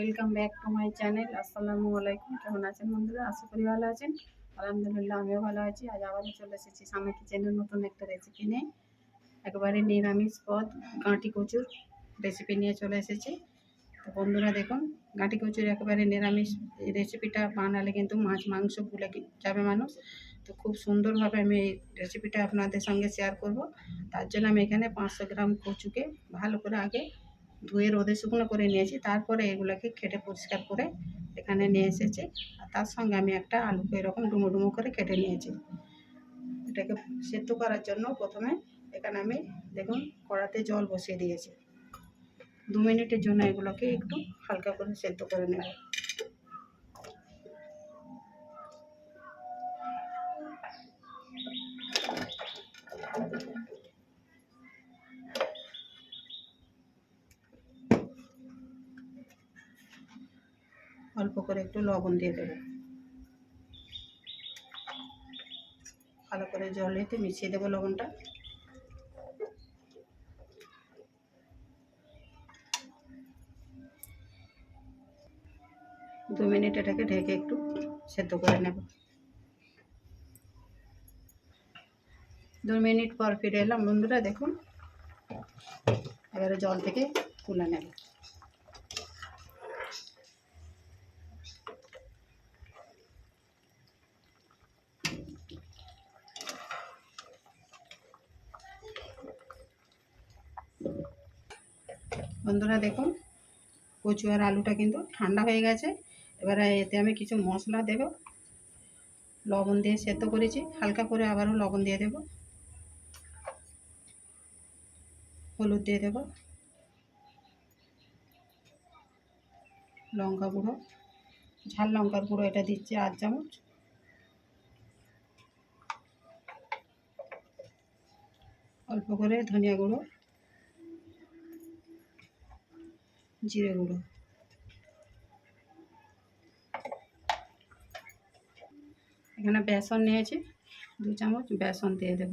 Welcome back to my channel আসসালামু আলাইকুম কেমন আছেন বন্ধুরা? আশা করি ভালো আছেন। আলহামদুলিল্লাহ, আমিও ভালো আছি। আজ আবারও চলে এসেছি সামনে কিচেনের নতুন একটা রেসিপি নিয়ে। একবারে নিরামিষ পদ, গাঁটি কচুর রেসিপি নিয়ে চলে এসেছি। তো বন্ধুরা, দেখুন, গাঁটি কচুর একেবারে নিরামিষ রেসিপিটা বানালে কিন্তু মাছ, মাংস ভুলে যাবে মানুষ। তো খুব সুন্দরভাবে আমি এই রেসিপিটা আপনাদের সঙ্গে শেয়ার করব। তার জন্য আমি এখানে পাঁচশো গ্রাম কচুকে ভালো করে আগে ধুয়ে রোদে শুকনো করে নিয়েছি, তারপরে এগুলোকে কেটে পরিষ্কার করে এখানে নিয়ে এসেছি। আর তার সঙ্গে আমি একটা আলুকে এরকম ডুমো ডুমো করে কেটে নিয়েছি। এটাকে সেদ্ধ করার জন্য প্রথমে এখানে আমি দেখুন কড়াতে জল বসিয়ে দিয়েছি। দু মিনিটের জন্য এগুলোকে একটু হালকা করে সেদ্ধ করে নেব। অল্প করে একটু লবণ দিয়ে দেবো। ভালো করে জল জলেতে মিশিয়ে দেবো লবণটা। দু মিনিট এটাকে ঢেকে একটু সেদ্ধ করে নেব। দু মিনিট পর ফিরে এলাম বন্ধুরা, দেখুন। এবারে জল থেকে তুলে নেব। বন্ধুরা দেখুন, কচু আর আলুটা কিন্তু ঠান্ডা হয়ে গেছে। এবারে এতে আমি কিছু মশলা দেব। লবণ দিয়ে সেদ্ধ করেছি। হালকা করে আবারও লবণ দিয়ে দেব। হলুদ দিয়ে দেব। লঙ্কা গুঁড়ো। ঝাল লঙ্কার গুঁড়ো এটা দিচ্ছি আট চামচ। অল্প করে ধনিয়া গুঁড়ো। জিরে গুঁড়ো। এখানে বেসন নিয়েছি, দু চামচ বেসন দিয়ে দেব।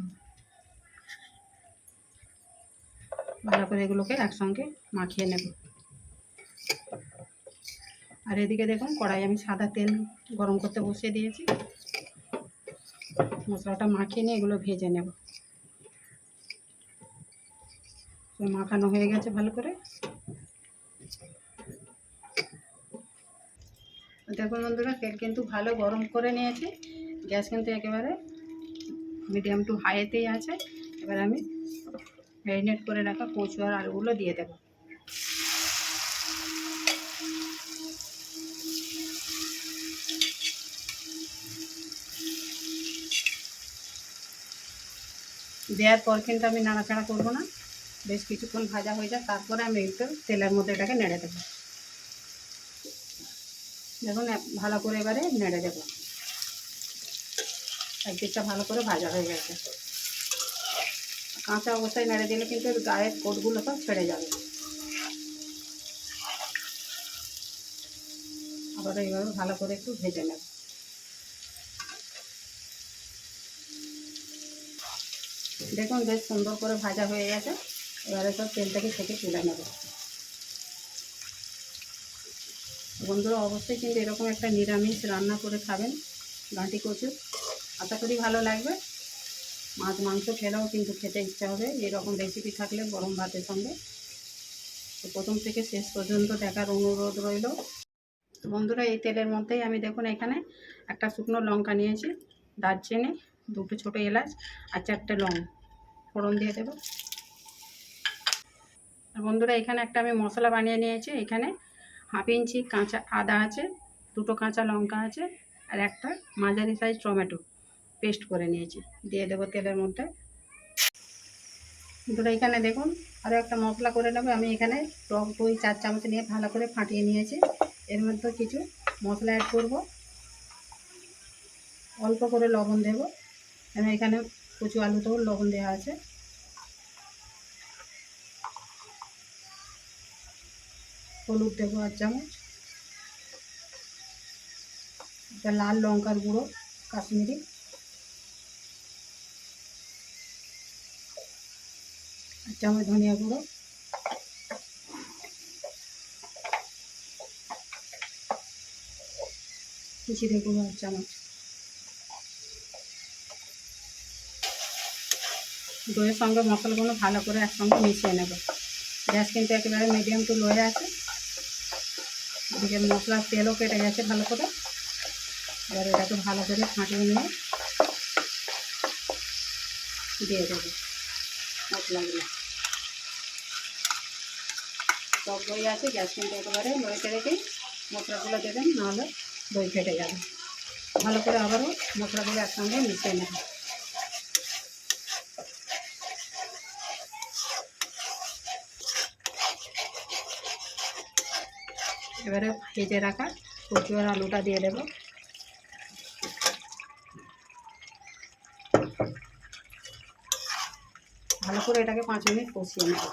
ভালো করে এগুলোকে একসঙ্গে মাখিয়ে নেব। আর এদিকে দেখুন কড়াই আমি সাদা তেল গরম করতে বসিয়ে দিয়েছি। মশলাটা মাখিয়ে নিয়ে এগুলো ভেজে নেব। মাখানো হয়ে গেছে ভালো করে। দেখুন বন্ধুরা, তেল কিন্তু ভালো গরম করে নিয়েছি। গ্যাস কিন্তু একেবারে মিডিয়াম টু হাইতেই আছে। এবার আমি ম্যারিনেট করে রাখা কচু আর আলুগুলো দিয়ে দেবো। দেওয়ার পর কিন্তু আমি নাড়াচাড়া করব না। বেশ কিছুক্ষণ ভাজা হয়ে যাক, তারপরে আমি একটু তেলের মধ্যে এটাকে নেড়ে দেবো। দেখুন ভালো করে এবারে নেড়ে দেবো। একদিকটা ভালো করে ভাজা হয়ে গেছে। কাঁচা অবস্থায় নেড়ে দিলে কিন্তু গায়ের কোটগুলো সব ছেড়ে যাবে। আবার এইভাবে ভালো করে একটু ভেজে নেব। দেখুন, বেশ সুন্দর করে ভাজা হয়ে গেছে। এবারে সব তেলটাকে থেকে তুলে নেব। বন্ধুরা অবশ্যই কিন্তু এরকম একটা নিরামিষ রান্না করে খাবেন গাঁটি কচু আশা করি ভালো লাগবে। মাছ, মাংস খেলেও কিন্তু খেতে ইচ্ছা হবে। এরকম রেসিপি থাকলে গরম ভাতের সঙ্গে। তো প্রথম থেকে শেষ পর্যন্ত দেখার অনুরোধ রইল। তো বন্ধুরা, এই তেলের মধ্যেই আমি দেখুন এখানে একটা শুকনো লঙ্কা নিয়েছি, দারচিনি, দুটো ছোটো এলাচ আর চারটে লং, ফোড়ন দিয়ে দেবো। আর বন্ধুরা, এখানে একটা আমি মশলা বানিয়ে নিয়েছি। এখানে হাফ ইঞ্চি কাঁচা আদা আছে, দুটো কাঁচা লঙ্কা আছে আর একটা মাঝারি সাইজ টমেটো পেস্ট করে নিয়েছি। দিয়ে দেবো তেলের মধ্যে। দুটো এখানে দেখুন আরও একটা মশলা করে নেব। আমি এখানে টক দই, চার চামচ নিয়ে ভালো করে ফাটিয়ে নিয়েছি। এর মধ্যে কিছু মশলা অ্যাড করব। অল্প করে লবণ দেব। আমি এখানে কচু আলুতেও লবণ দেওয়া আছে। হলুদ দেবো আর চামচ। একটা লাল লঙ্কার গুঁড়ো, কাশ্মীরি। আর চামচ ধনিয়া গুঁড়ো। জিরে গুঁড়ো এক চামচ। দইয়ের সঙ্গে মশলাগুলো ভালো করে একসঙ্গে মিশিয়ে নেব। গ্যাস কিন্তু একেবারে মিডিয়াম টু লোয়ে আছে। এদিকে মশলার তেলও কেটে গেছে ভালো করে। এবার এটাকে ভালো করে ফাটিয়ে নিয়ে দিয়ে দেবো মশলাগুলো। টক দই আছে, গ্যাস কিন্তু একেবারে লোয়েতে রেখেই মশলাগুলো দেবেন, নাহলে দই ফেটে যাবে। ভালো করে আবারও মশলাগুলো একসঙ্গে মিশিয়ে নেবেন এবারে ভেজে রাখা কচু আর আলুটা দিয়ে দেবো। ভালো করে এটাকে পাঁচ মিনিট কষিয়ে নেব।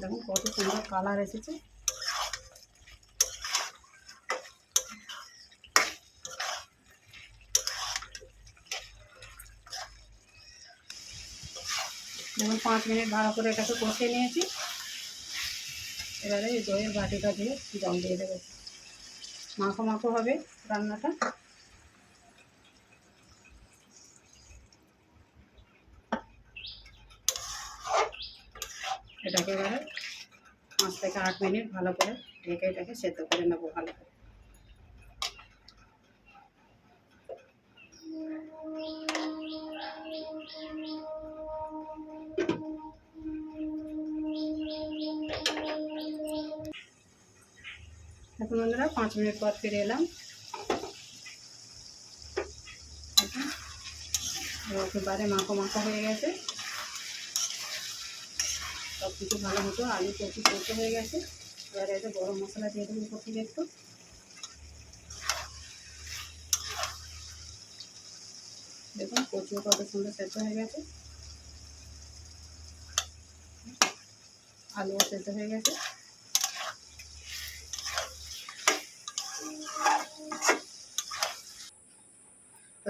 দেখুন কত সুন্দর কালার এসেছে। দেখুন পাঁচ মিনিট ভালো করে এটাকে কষিয়ে নিয়েছি। এবারে এই দইয়ের বাটিটা দিয়ে জল দিয়ে দেবো। মাখো মাখো হবে রান্নাটা। এটাকে এবারে পাঁচ থেকে আট মিনিট ভালো করে ঢেকে এটাকে সেদ্ধ করে নেব ভালো করে। এখন বন্ধুরা পাঁচ মিনিট পর ফিরে এলাম। একেবারে মাখো মাখো হয়ে গেছে। সব কিছু ভালো মতো আলু কচু কচু হয়ে গেছে। এবারে এটা গরম মশলা দিয়ে দেবো থেকে একটু। দেখুন কচু কত সুন্দর সেদ্ধ হয়ে গেছে। আলুও সেদ্ধ হয়ে গেছে।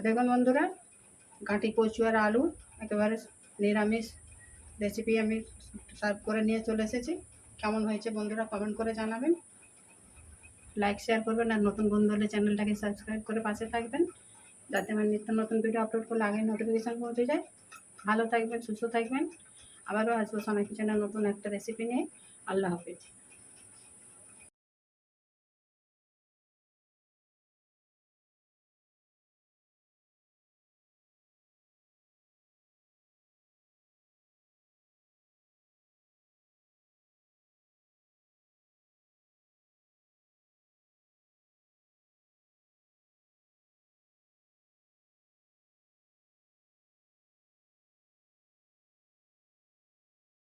দেখুন বন্ধুরা গাঁটি কচু আর আলু একেবারে নিরামিষ রেসিপি আমি সার্ভ করে নিয়ে চলে এসেছি। কেমন হয়েছে বন্ধুরা কমেন্ট করে জানাবেন। লাইক শেয়ার করবেন আর নতুন বন্ধু হলে চ্যানেলটাকে সাবস্ক্রাইব করে পাশে থাকবেন। যাতে আমার নিত্য নতুন ভিডিও আপলোড করলে আগে নোটিফিকেশান পৌঁছে যায়। ভালো থাকবেন, সুস্থ থাকবেন। আবারও আসব সোনা কিচেনের নতুন একটা রেসিপি নিয়ে। আল্লাহ হাফিজ।